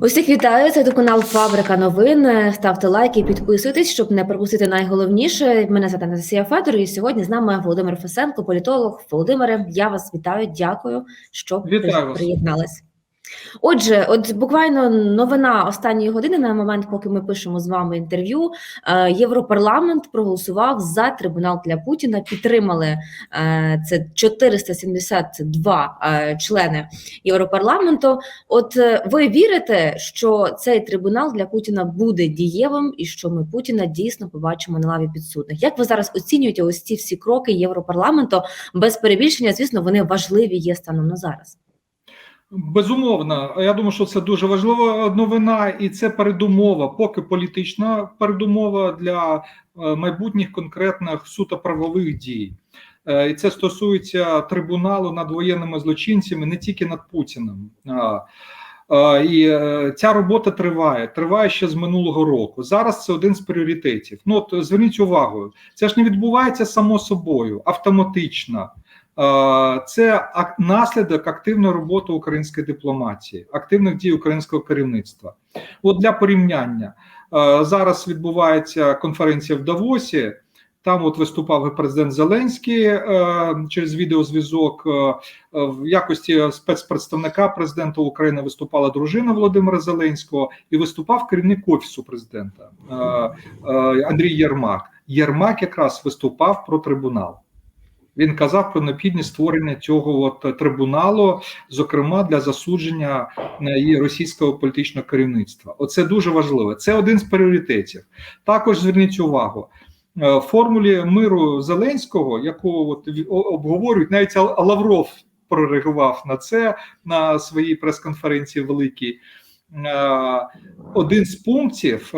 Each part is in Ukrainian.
Усіх вітаю. Це канал Фабрика новин. Ставте лайки, підписуйтесь, щоб не пропустити найголовніше. Мене звати Анастасія Федор, і сьогодні з нами Володимир Фесенко, політолог. Володимире, я вас вітаю. Дякую, що Вітаю приєднались. Отже, от буквально новина останньої години на момент, поки ми пишемо з вами інтерв'ю. е, Європарламент проголосував за трибунал для Путіна. Підтримали е, це 472 е, члени Європарламенту. От ви вірите, що цей трибунал для Путіна буде дієвим і що ми Путіна дійсно побачимо на лаві підсудних? Як ви зараз оцінюєте ось ці всі кроки Європарламенту? Без перебільшення, звісно, вони важливі є станом на зараз. Безумовно, я думаю, що це дуже важлива новина, і це передумова, поки політична передумова для е, майбутніх конкретних суто правових дій. Е, І це стосується трибуналу над воєнними злочинцями, не тільки над Путіним. І е, ця робота триває, триває ще з минулого року. Зараз це один з пріоритетів. Ну от зверніть увагу, це ж не відбувається само собою, автоматично. Це наслідок активної роботи української дипломатії, активних дій українського керівництва. От для порівняння зараз відбувається конференція в Давосі. Там от виступав президент Зеленський е, через відеозв'язок. Е, е, в якості спецпредставника президента України виступала дружина Володимира Зеленського і виступав керівник офісу президента Андрій Єрмак. Єрмак якраз виступав про трибунал. Він казав про необхідність створення цього от трибуналу, зокрема для засудження е, і російського політичного керівництва. Оце дуже важливо. Це один з пріоритетів. Також зверніть увагу. е, формулі миру Зеленського, яку от обговорюють, навіть Лавров прореагував на це на своїй прес-конференції великій. Е, Один з пунктів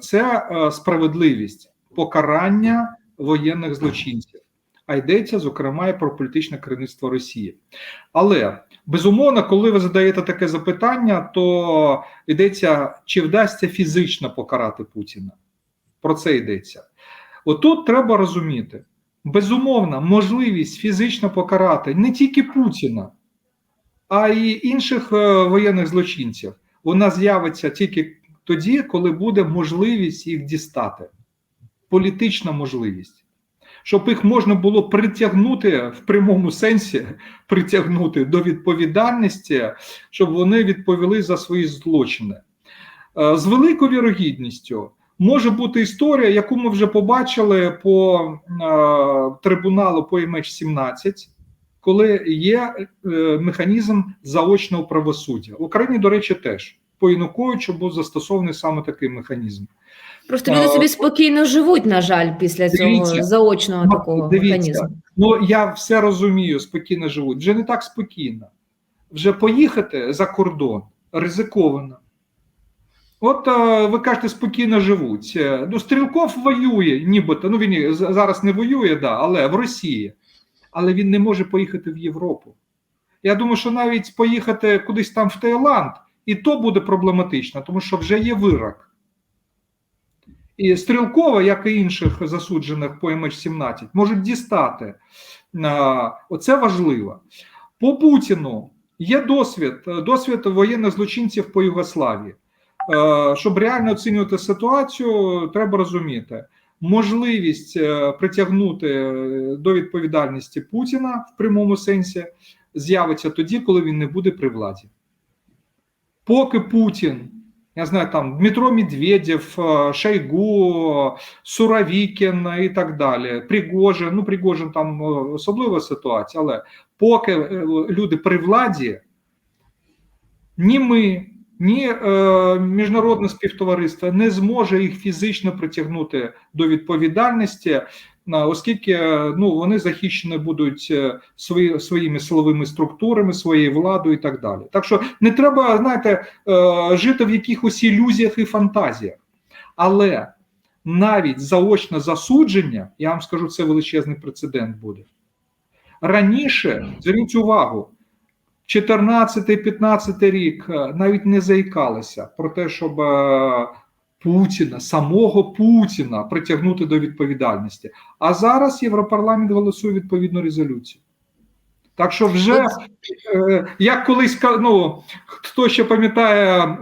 це справедливість покарання воєнних злочинців а йдеться зокрема і про політичне керівництво Росії. Але безумовно, коли ви задаєте таке запитання, то йдеться, чи вдасться фізично покарати Путіна. Про це йдеться. Отут треба розуміти: безумовно, можливість фізично покарати не тільки Путіна, а й інших е, воєнних злочинців. Вона з'явиться тільки тоді, коли буде можливість їх дістати. Політична можливість щоб їх можна було притягнути в прямому сенсі, притягнути до відповідальності, щоб вони відповіли за свої злочини. Е, З великою вірогідністю може бути історія, яку ми вже побачили по е, трибуналу по MH17, коли є е, механізм заочного правосуддя. В Україні, до речі, теж по Януковичу був застосований саме такий механізм. Просто люди собі спокійно живуть, на жаль, після цього заочного Ну, такого дивіться. механізму. Ну я все розумію, спокійно живуть. Вже не так спокійно. Вже поїхати за кордон ризиковано. От е, ви кажете, спокійно живуть. Е, Ну, Стрілков воює, нібито. Ну він зараз не воює, да, але в Росії. Але він не може поїхати в Європу. Я думаю, що навіть поїхати кудись там в Таїланд, і то буде проблематично, тому що вже є вирок. І Стрілкова, як і інших засуджених по MH17, можуть дістати. Оце важливо. По Путіну є досвід, досвід воєнних злочинців по Югославії. Щоб реально оцінювати ситуацію, треба розуміти. Можливість е, притягнути е, до відповідальності Путіна в прямому сенсі з'явиться тоді, коли він не буде при владі. Поки Путін я знаю, там Дмитро Медведєв, е, Шойгу, Суровікін і так далі. Пригожин, ну Пригожин там е, особлива ситуація, але поки е, люди при владі, ні ми, ні е, міжнародне співтовариство не зможе їх фізично притягнути до відповідальності, оскільки е, ну, вони захищені будуть е, свої, своїми силовими структурами, своєю владою і так далі. Так що не треба, знаєте, е, жити в якихось ілюзіях і фантазіях. Але навіть заочне засудження, я вам скажу, це величезний прецедент буде. Раніше, зверніть увагу, 14-15 рік навіть не заїкалися про те, щоб Путіна, самого Путіна притягнути до відповідальності. А зараз Європарламент голосує відповідну резолюцію. Так що вже е, як колись ну, хто ще пам'ятає е,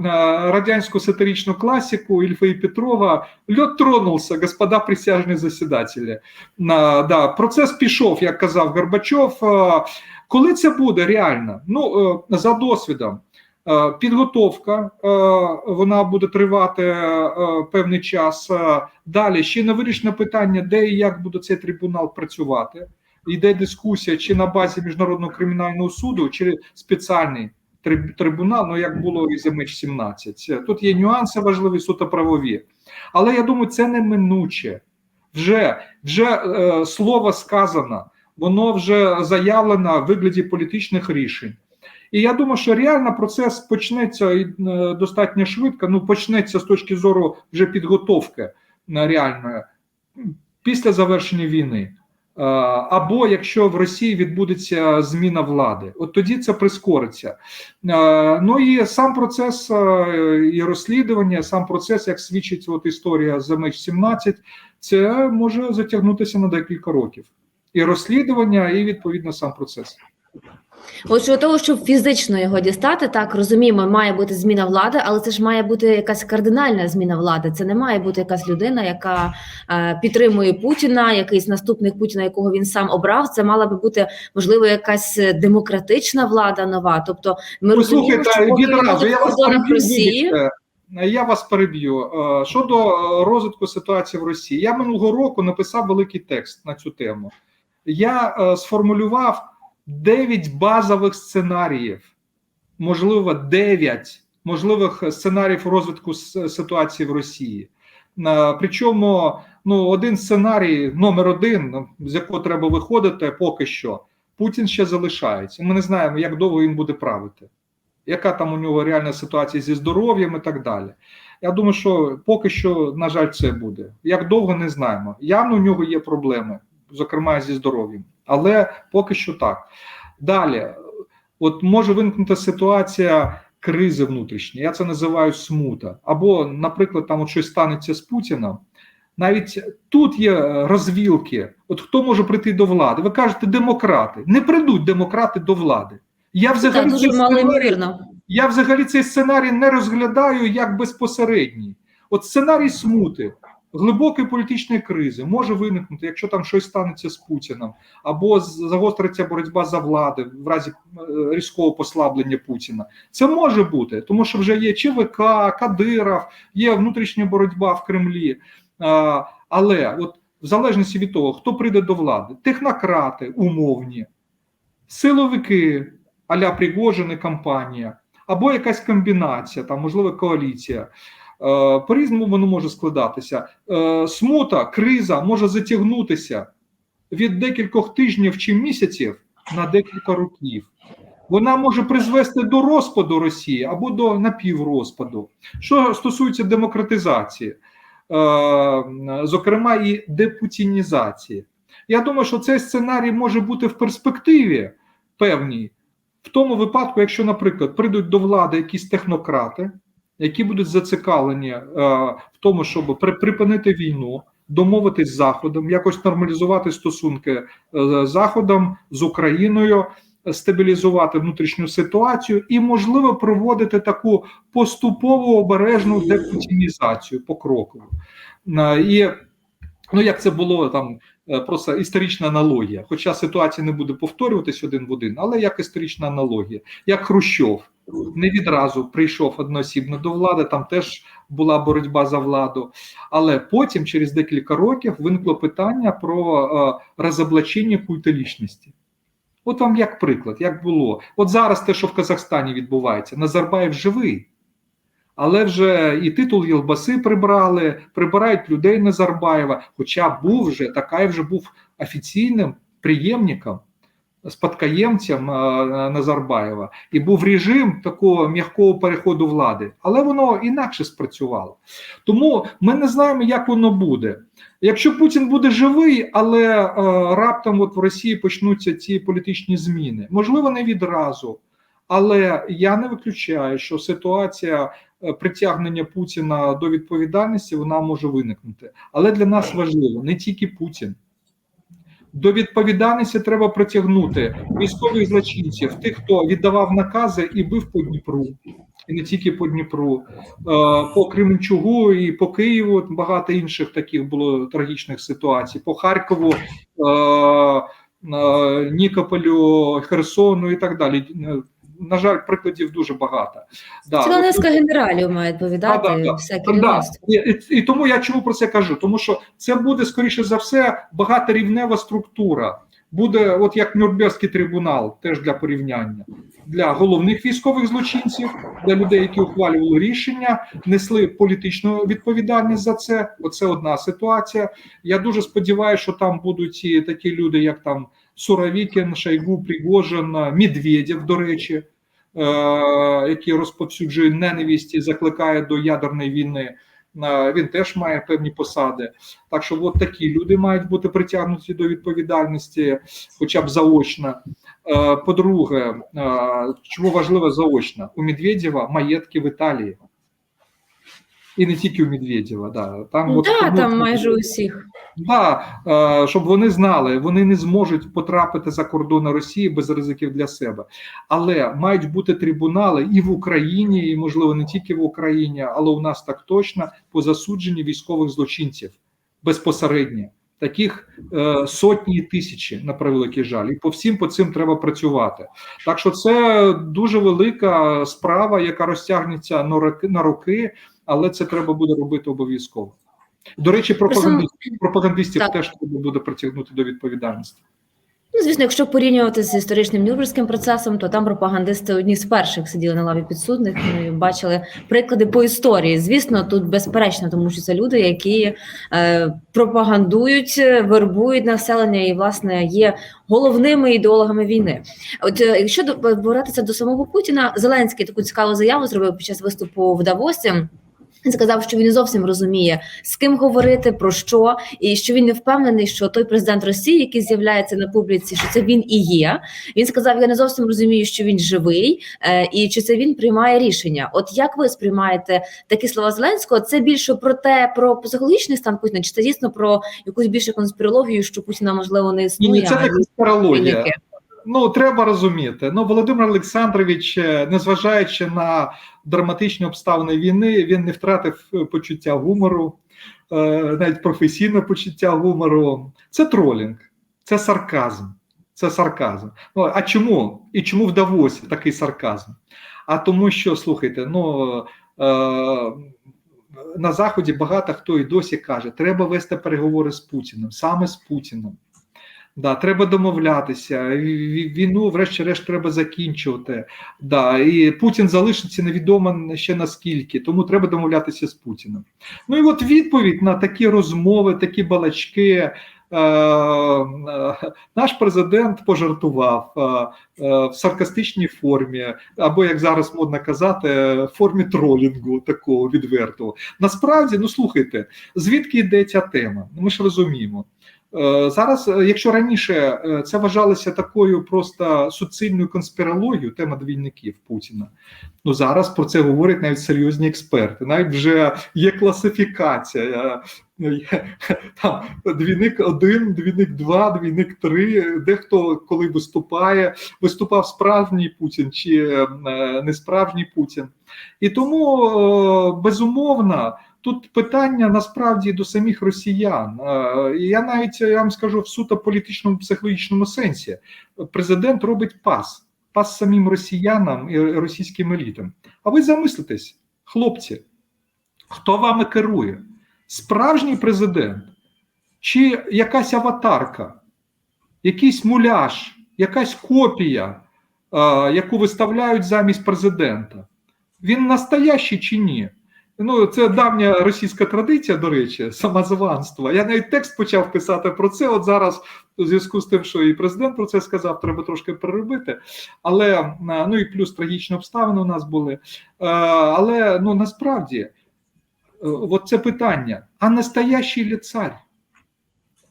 радянську сатиричну класику Ільфа і Петрова, льот тронулся, господа присяжні засідателі. Да, процес пішов, як казав Горбачов. Е, Коли це буде реально? Ну, за досвідом. Е, Підготовка е, вона буде тривати е, певний час. Далі ще не вирішено питання, де і як буде цей трибунал працювати. Йде дискусія, чи на базі міжнародного кримінального суду, чи спеціальний трибунал, ну як було і за меч 17 Тут є нюанси важливі, суто правові. Але я думаю, це неминуче. Вже, вже е, слово сказано, воно вже заявлено в вигляді політичних рішень. І я думаю, що реально процес почнеться е, достатньо швидко. Ну, почнеться з точки зору вже підготовки е, реальної після завершення війни. Е, Або якщо в Росії відбудеться зміна влади, от тоді це прискориться. Ну і сам процес і розслідування, сам процес, як свідчить от історія за меч 17 це може затягнутися на декілька років. І розслідування, і відповідно сам процес. От що того, щоб фізично його дістати, так розуміємо, має бути зміна влади, але це ж має бути якась кардинальна зміна влади. Це не має бути якась людина, яка е, підтримує Путіна, якийсь наступник Путіна, якого він сам обрав. Це мала би бути можливо якась демократична влада нова. Тобто, ми розуміємо, Послухайте, що поки відразу я вас переб'ю. Росії. Я вас переб'ю. Щодо е, розвитку ситуації в Росії, я минулого року написав великий текст на цю тему. Я е, сформулював 9 базових сценаріїв, можливо, 9 можливих сценаріїв розвитку ситуації в Росії. Е, Причому ну, один сценарій, номер один, з якого треба виходити, поки що, Путін ще залишається. Ми не знаємо, як довго він буде правити яка там у нього реальна ситуація зі здоров'ям і так далі. Я думаю, що поки що, на жаль, це буде. Як довго не знаємо. Явно у нього є проблеми, зокрема зі здоров'ям, але поки що так. Далі, от може виникнути ситуація кризи внутрішньої, я це називаю смута. Або, наприклад, там от щось станеться з Путіном. Навіть тут є е, розвілки. От хто може прийти до влади? Ви кажете, демократи. Не прийдуть демократи до влади. Я взагалі мало сценарій- я взагалі цей сценарій не розглядаю як безпосередній. От сценарій смути, глибокої політичної кризи може виникнути, якщо там щось станеться з Путіним, або загостриться боротьба за влади в разі е, різкого послаблення Путіна. Це може бути, тому що вже є ЧВК, Кадиров, є внутрішня боротьба в Кремлі. Але от в залежності від того, хто прийде до влади, технократи умовні, силовики, аля Пригожин і компанія, або якась комбінація, там, можливо, коаліція. Е, По-різному воно може складатися. Е, Смута, криза може затягнутися від декількох тижнів чи місяців на декілька років. Вона може призвести до розпаду Росії або до напіврозпаду. Що стосується демократизації, е, зокрема і депутінізації. Я думаю, що цей сценарій може бути в перспективі певній, в тому випадку, якщо, наприклад, прийдуть до влади якісь технократи, які будуть зацікавлені е, в тому, щоб при, припинити війну, домовитись з Заходом, якось нормалізувати стосунки е, з Заходом, з Україною, стабілізувати внутрішню ситуацію і, можливо, проводити таку поступову обережну депутінізацію покрокову. Е, І ну, як це було там просто історична аналогія. Хоча ситуація не буде повторюватись один в один, але як історична аналогія, як Хрущов не відразу прийшов одноосібно до влади, там теж була боротьба за владу. Але потім, через декілька років, виникло питання про е, розоблачення культу лічності. От вам як приклад, як було. От зараз те, що в Казахстані відбувається, Назарбаєв живий. Але вже і титул Єлбаси прибрали, прибирають людей Назарбаєва. Хоча був вже Такаєв вже був офіційним приємником, спадкоємцем е, Назарбаєва, і був режим такого м'якого переходу влади, але воно інакше спрацювало. Тому ми не знаємо, як воно буде. Якщо Путін буде живий, але е, раптом от в Росії почнуться ці політичні зміни, можливо, не відразу. Але я не виключаю, що ситуація е, притягнення Путіна до відповідальності вона може виникнути. Але для нас важливо не тільки Путін. До відповідальності треба притягнути військових злочинців, тих, хто віддавав накази і бив по Дніпру, і не тільки по Дніпру, е, по Кременчугу і по Києву. Багато інших таких було трагічних ситуацій. По Харкову, е, Нікополю, Херсону і так далі. На жаль, прикладів дуже багато. Да. Ціла низка генералів має відповідати Да, да, все Да. керівництво. І, і тому я чому про це кажу? Тому що це буде скоріше за все багаторівнева структура. Буде, от як Нюрнберзький трибунал, теж для порівняння для головних військових злочинців, для людей, які ухвалювали рішення, несли політичну відповідальність за це. Оце одна ситуація. Я дуже сподіваюся, що там будуть і такі люди, як там Суровікін, Шойгу, Пригожин, Медведєв, до речі, е, який розповсюджує ненависть і закликає до ядерної війни. Е, Він теж має певні посади. Так що, от такі люди мають бути притягнуті до відповідальності, хоча б заочно. Е, По-друге, чому важливо заочно? У Медведєва маєтки в Італії. І не тільки у Медведєва, да. Там, Ну, от, да, тому- там майже у всіх. Да, е, щоб вони знали, вони не зможуть потрапити за кордони Росії без ризиків для себе. Але мають бути трибунали і в Україні, і можливо не тільки в Україні, але у нас так точно по засудженні військових злочинців безпосередньо. Таких е, сотні і тисячі на превеликий жаль, і по всім по цим треба працювати. Так що це дуже велика справа, яка розтягнеться на роки, на роки, але це треба буде робити обов'язково. До речі, пропагандистів, пропагандистів Так. теж треба буде притягнути до відповідальності. Ну, звісно, якщо порівнювати з історичним Нюрнберзьким процесом, то там пропагандисти одні з перших сиділи на лаві підсудних ну, і бачили приклади по історії. Звісно, тут безперечно, тому що це люди, які е, пропагандують, е, вербують населення і, власне, є головними ідеологами війни. От е, якщо до- повертатися до самого Путіна, Зеленський таку цікаву заяву зробив під час виступу в Давосі. Він сказав, що він не зовсім розуміє, з ким говорити, про що, і що він не впевнений, що той президент Росії, який з'являється на публіці, що це він і є. Він сказав: Я не зовсім розумію, що він живий, е, і чи це він приймає рішення. От як ви сприймаєте такі слова Зеленського? Це більше про те, про психологічний стан Путіна, чи це дійсно про якусь більше конспірологію, що Путіна можливо не існує? ні, це а не конспірологія. винники? Ну треба розуміти. Ну Володимир Олександрович, е, незважаючи на драматичні обставини війни, він не втратив е, почуття гумору, е, навіть професійне почуття гумору. Це тролінг, це сарказм. Це сарказм. Ну а чому? І чому в Давосі такий сарказм? А тому, що слухайте, ну на заході багато хто і досі каже, треба вести переговори з Путіним, саме з Путіним. Да, треба домовлятися. Війну, врешті-решт, треба закінчувати. Да, і Путін залишиться невідомо ще наскільки, тому треба домовлятися з Путіним. Ну і от відповідь на такі розмови, такі балачки. Е, е, наш президент пожартував е, в саркастичній формі, або як зараз модно казати, формі тролінгу такого відвертого. Насправді, ну слухайте, звідки йде ця тема? Ну, Ми ж розуміємо. Е, Зараз, е, якщо раніше е, це вважалося такою просто суцільною конспірологією, тема двійників Путіна, ну зараз про це говорять навіть серйозні експерти. Навіть вже є класифікація. Там двійник один, двійник два, двійник три. Дехто коли виступає, виступав справжній Путін чи е, не справжній Путін. І тому безумовно. Тут питання насправді до самих росіян. Е, Я навіть я вам скажу в суто політичному психологічному сенсі. Президент робить пас, пас самим росіянам і російським елітам. А ви замислитесь, хлопці, хто вами керує? Справжній президент чи якась аватарка, якийсь муляж, якась копія, е, яку виставляють замість президента? Він настоящий чи ні? Ну, це давня російська традиція, до речі, самозванство. Я навіть текст почав писати про це. От зараз, у зв'язку з тим, що і президент про це сказав, треба трошки переробити. Але е, ну і плюс трагічні обставини у нас були. Е, Але ну насправді, е, от це питання: а настоящий ли цар?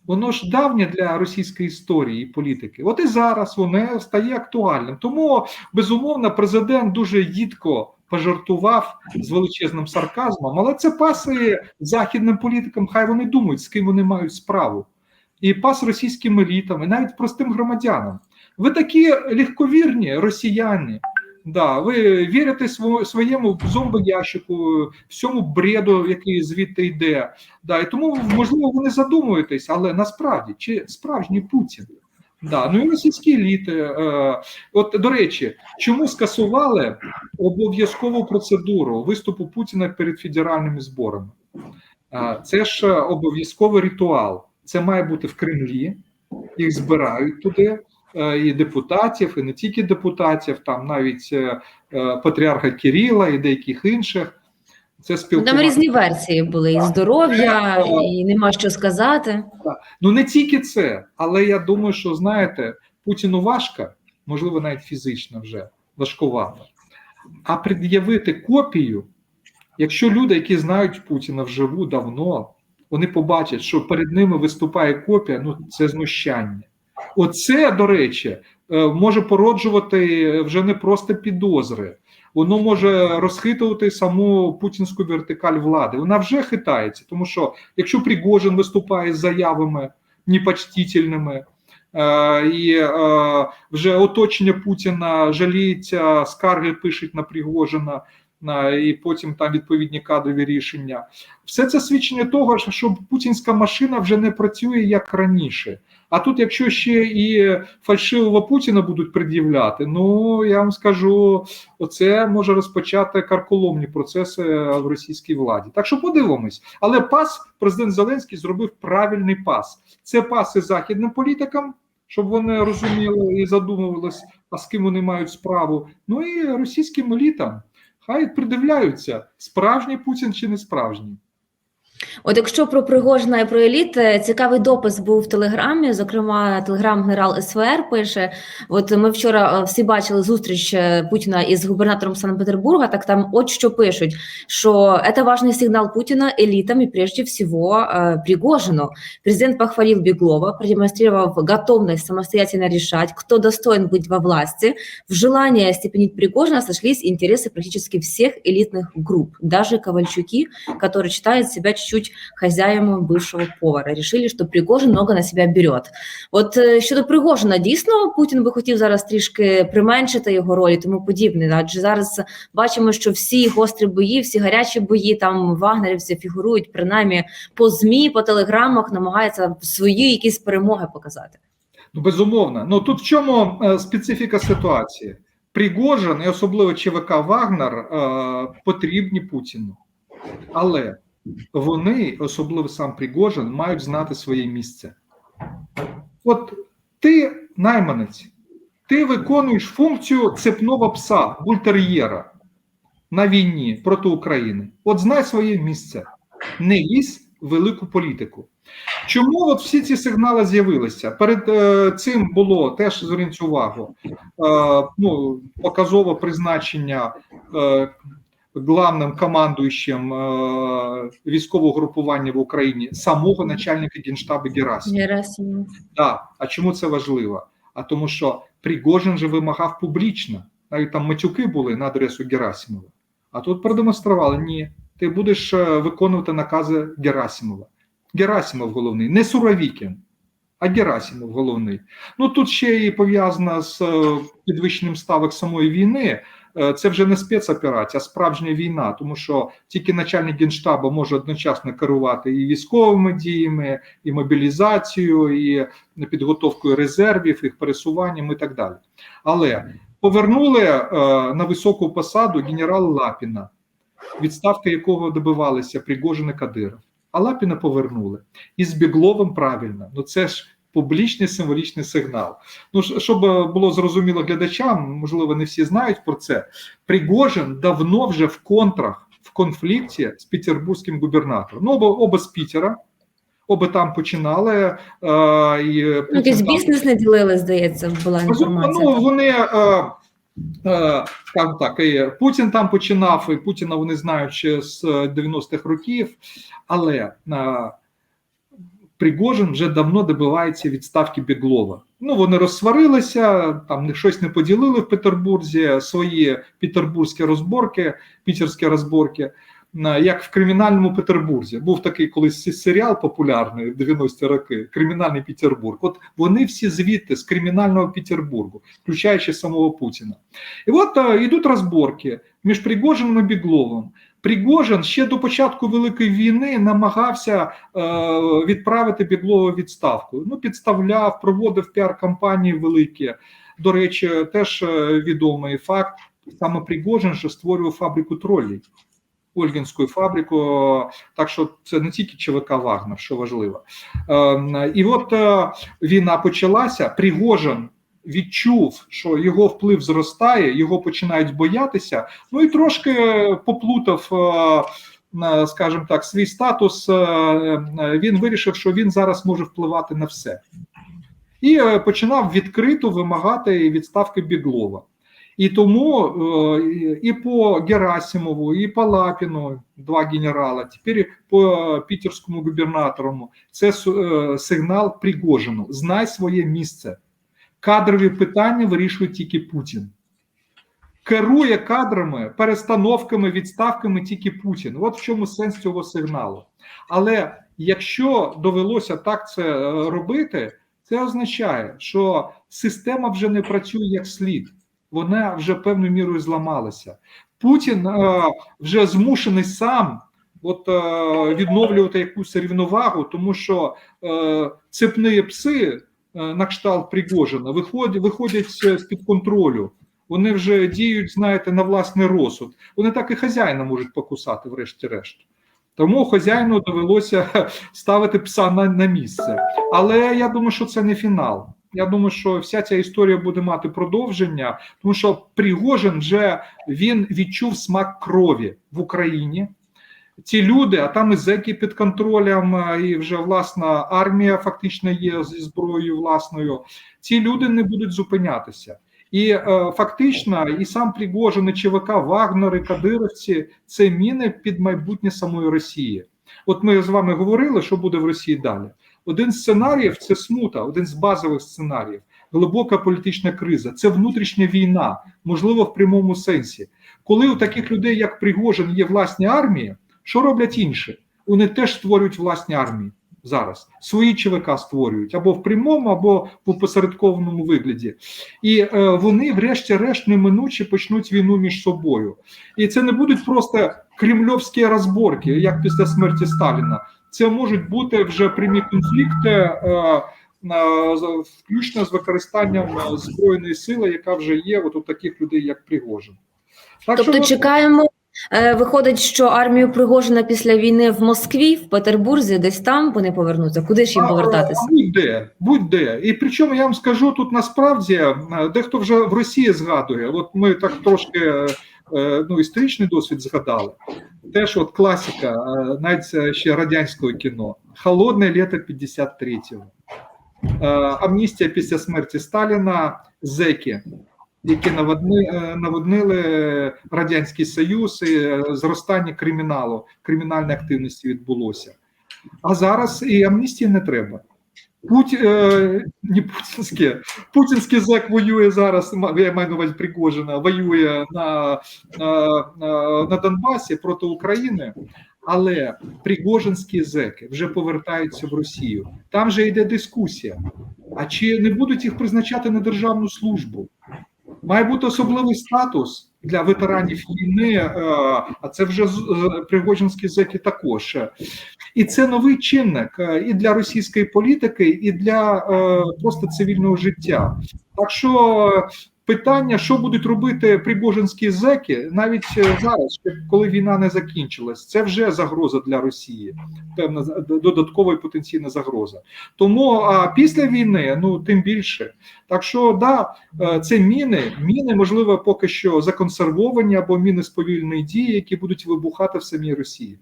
Воно ж давнє для російської історії і політики. От і зараз воно стає актуальним. Тому безумовно президент дуже їдко пожартував з величезним сарказмом, але це пасує західним політикам. Хай вони думають, з ким вони мають справу. і пас російським елітам, і навіть простим громадянам. Ви такі легковірні росіяни. Да, ви вірите сво- своєму зомбоящику, всьому бреду, який звідти йде. Да, і тому, можливо, ви не задумуєтесь, але насправді чи справжній Путін? Да, ну і російські еліти. Е, от до речі, чому скасували обов'язкову процедуру виступу Путіна перед федеральними зборами? Е, це ж е, обов'язковий ритуал. Це має бути в Кремлі, їх збирають туди. І депутатів, і не тільки депутатів, там навіть патріарха Кирила і деяких інших. Це Ну, спілкування. Там різні версії були: і здоров'я, і нема що сказати. Ну не тільки це, але я думаю, що знаєте, Путіну важко, можливо, навіть фізично вже важкувато. А пред'явити копію, якщо люди, які знають Путіна вживу давно, вони побачать, що перед ними виступає копія, ну це знущання. Оце, до речі, е, може породжувати вже не просто підозри. Воно може розхитувати саму путінську вертикаль влади. Вона вже хитається, тому що якщо Пригожин виступає з заявами непочтительними, е, і е, вже оточення Путіна жаліється, скарги пишуть на Пригожина, і потім там відповідні кадрові рішення. Все це свідчення того, що- путінська машина вже не працює як раніше. А тут, якщо ще і фальшивого Путіна будуть пред'являти, ну я вам скажу, оце може розпочати карколомні процеси в російській владі. Так що подивимось. Але пас президент Зеленський зробив правильний пас. Це пас і західним політикам, щоб вони розуміли і задумувались, а з ким вони мають справу. Ну і російським елітам. Хай придивляються, справжній Путін чи не справжній. От якщо про Пригожина і про еліт, е, цікавий допис був в Телеграмі. Зокрема, телеграм-генерал СВР пише: От ми вчора е, всі бачили зустріч е, Путіна із губернатором Санкт-Петербурга. Так там от що пишуть: що це важний сигнал Путіна елітам і прежде всего э, Пригожину. Президент похвалил Беглова, продемонстрировав готовность самостоятельно решать, кто достоин быть во власти. В желании остепенить Пригожина сошлись интересы практически всех элитных групп, даже Ковальчуки, которые считают себя чуть-чуть хозяевами бывшего повара. Решили, що Пригожин много на себе берет. От е, щодо Пригожина, дійсно Путін би хотів зараз трішки применшити його роль і тому подібне. Адже зараз бачимо, що всі гострі бої, всі гарячі бої, там вагнерівці фігурують принаймні по змі, по телеграмах, намагаються свої якісь перемоги показати. Ну, безумовно. Ну тут в чому е, специфіка ситуації? Пригожин і особливо ЧВК Вагнер е, потрібні Путіну. Але вони, особливо сам Пригожин, мають знати своє місце. От ти найманець, ти виконуєш функцію цепного пса, бультер'єра на війні проти України. От знай своє місце, не лізь в велику політику. Чому от всі ці сигнали з'явилися? Перед е, цим було теж зверніть увагу, е, ну, показове призначення е, главним командуючим е, військового групування в Україні самого начальника генштабу Герасимова. Герасимов. Да. А чому це важливо? А тому, що Пригожин же вимагав публічно, навіть там матюки були на адресу Герасимова. А тут продемонстрували: ні, ти будеш е, виконувати накази Герасимова. Герасимов головний, не Суровікін, а Герасимов головний. Ну тут ще і пов'язано з е, підвищенням ставок самої війни. Е, Це вже не спецоперація, а справжня війна, тому що тільки начальник генштабу може одночасно керувати і військовими діями, і мобілізацією, і підготовкою резервів, їх пересуванням і так далі. Але повернули е, на високу посаду генерала Лапіна, відставки якого добивалися Пригожин і Кадиров. А Лапіна повернули. І з Бігловим правильно. Ну це ж публічний символічний сигнал. Ну, щоб е, було зрозуміло глядачам, можливо, не всі знають про це. Пригожин давно вже в контрах, в конфлікті з петербурзьким губернатором. Ну, оба, оба з Пітера, оба там починали. Е, і Ну, якийсь там- бізнес не ділили, здається, була інформація. Ну, вони, е, е, скажімо так, і Путін там починав, і Путіна вони знають ще з 90-х років, але е, Пригожин вже давно добивається відставки Біглова. Ну, вони розсварилися, там щось не поділили в Петербурзі, свої петербурзькі розборки, пітерські розборки. як в кримінальному Петербурзі. Був такий колись серіал популярний в 90-ті роки Кримінальний Петербург. От вони всі звідти з кримінального Петербургу, включаючи самого Путіна. І от йдуть розборки між Пригожином і Бігловим. Пригожин ще до початку Великої війни намагався е, відправити Біглова відставку. Ну, підставляв, проводив піар-кампанії великі. До речі, теж е, відомий факт. Саме Пригожин же створював фабрику тролей. Ольгінську фабрику, так що це не тільки ЧВК Вагнер, що важливо. Е, І от е, війна почалася. Пригожин відчув, що його вплив зростає, його починають боятися. Ну і трошки поплутав, е, скажімо так, свій статус. е, е, Він вирішив, що він зараз може впливати на все. І е, починав відкрито вимагати відставки Біглова. І тому е, і по Герасимову, і по Лапіну, два генерала, тепер по пітерському губернатору, це е, сигнал Пригожину. Знай своє місце. Кадрові питання вирішує тільки Путін. Керує кадрами, перестановками, відставками тільки Путін. От в чому сенс цього сигналу. Але якщо довелося так це е, робити, це означає, що система вже не працює як слід вона вже певною мірою зламалася. Путін е, вже змушений сам от, е, відновлювати якусь рівновагу, тому що е, цепні пси на кшталт Пригожина виходять, виходять з під контролю. Вони вже діють, знаєте, на власний розсуд. Вони так і хазяїна можуть покусати, врешті-решт. Тому хазяїну довелося ставити пса на, на місце. Але я думаю, що це не фінал. Я думаю, що вся ця історія буде мати продовження, тому що Пригожин вже він відчув смак крові в Україні. Ці люди, а там і зеки під контролем, і вже власна армія фактично є зі зброєю власною. Ці люди не будуть зупинятися. І е, фактично, і сам Пригожин, і ЧВК Вагнер, Кадировці це міни під майбутнє самої Росії. От ми з вами говорили, що буде в Росії далі. Один з сценаріїв це смута, один з базових сценаріїв, глибока політична криза, це внутрішня війна, можливо, в прямому сенсі. Коли у таких людей, як Пригожин, є власні армії, що роблять інші? Вони теж створюють власні армії зараз. Свої ЧВК створюють або в прямому, або в опосередкованому вигляді. І е, вони, врешті-решт, неминуче почнуть війну між собою. І це не будуть просто кремльовські розборки, як після смерті Сталіна це можуть бути вже прямі конфлікти, е, е, включно з використанням збройної сили, яка вже є от у таких людей, як Пригожин. Так Тобто що, чекаємо. Е, Виходить, що армію Пригожина після війни в Москві, в Петербурзі, десь там вони повернуться. Куди ж їм повертатися? Будь-де, будь-де. І причому я вам скажу тут насправді, е, дехто вже в Росії згадує. От ми так трошки е, ну, історичний досвід згадали. Теж от класика, навіть ще радянського кіно. Холодне літо 53-го. Е, Амністія після смерті Сталіна, зеки, які наводни, е, наводнили Радянський Союз, і е, зростання криміналу, кримінальної активності відбулося. А зараз і амністії не треба. Путь, е, не путінське, путінський зек воює зараз, я маю на увазі Пригожина, воює на, на, на Донбасі проти України, але пригожинські зеки вже повертаються в Росію. Там же йде дискусія. А чи не будуть їх призначати на державну службу? Має бути особливий статус для ветеранів війни, е, а це вже пригожинські зеки також. І це новий чинник е, і для російської політики, і для е, просто цивільного життя. Так що питання, що будуть робити пригожинські зеки, навіть е, зараз, коли війна не закінчилась, це вже загроза для Росії, певна додаткова і потенційна загроза. Тому а після війни, ну тим більше. Так що да, е, це міни, міни, можливо, поки що законсервовані або міни сповільної дії, які будуть вибухати в самій Росії.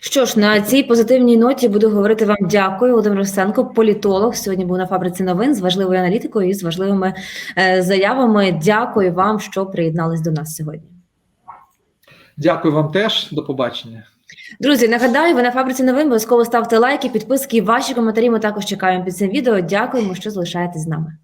Що ж, на цій позитивній ноті буду говорити вам дякую. Володимир Росенко, політолог. Сьогодні був на фабриці новин з важливою аналітикою і з важливими е, заявами. Дякую вам, що приєднались до нас сьогодні. Дякую вам теж. До побачення. Друзі, нагадаю, ви на фабриці новин обов'язково ставте лайки, підписки. Ваші коментарі ми також чекаємо під цим відео. Дякуємо, що залишаєтесь з нами.